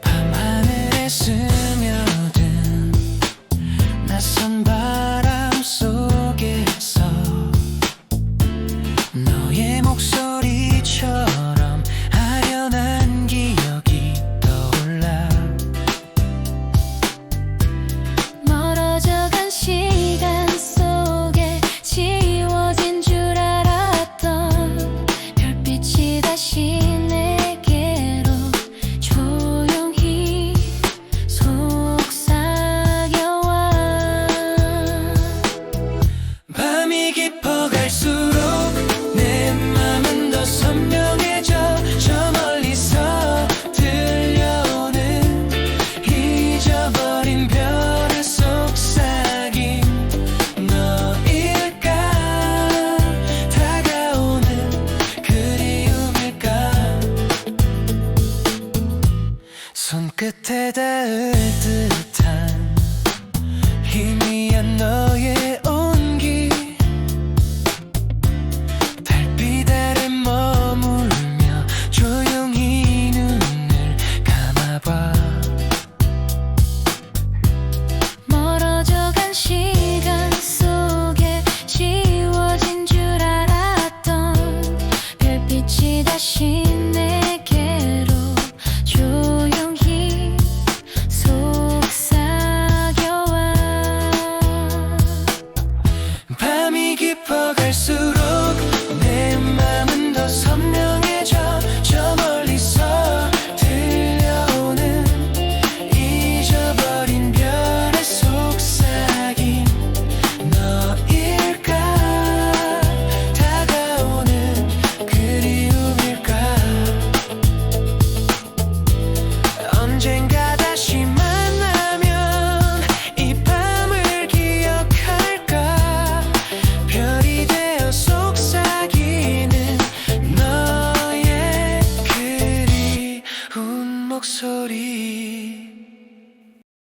밤하늘에 스. 선명해져. 저 멀리서 들려오는 잊어버린 별의 속삭임 너일까? 다가오는 그리움일까? 손끝에 닿을 듯